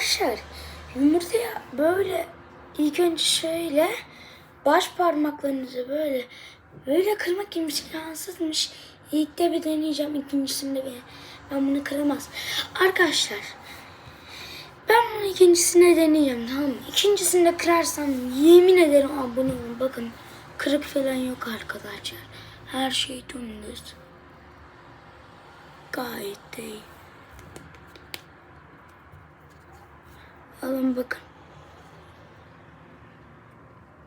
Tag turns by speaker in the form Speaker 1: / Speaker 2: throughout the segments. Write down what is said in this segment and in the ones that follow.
Speaker 1: Arkadaşlar yumurtaya böyle ilk önce şöyle baş parmaklarınızı böyle böyle kırmak gibi yansıtmış. İlk de bir deneyeceğim. ikincisinde bir ben bunu kıramaz. Arkadaşlar ben bunu ikincisine deneyeceğim tamam mı? İkincisinde kırarsam yemin ederim abone olun. Bakın kırık falan yok arkadaşlar. Her şey dümdüz. Gayet de Alın bakın.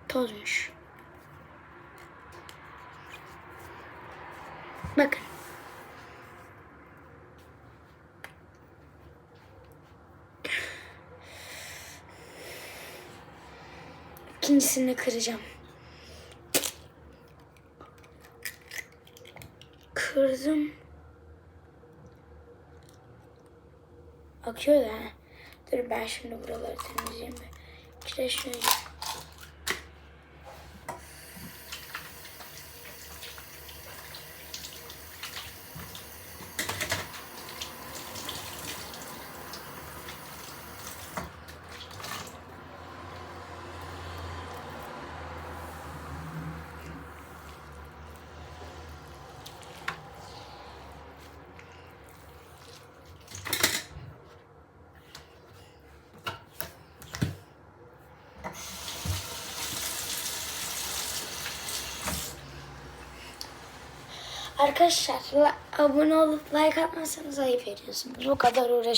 Speaker 1: Tozmuş. Bakın. İkincisini kıracağım. Kırdım. Akıyor da. Dur ben şimdi buraları temizleyeyim. İşte şöyle. Arkadaşlar la- abone olup like atmazsanız ayıp ediyorsunuz. Bu kadar uğraşıyorum.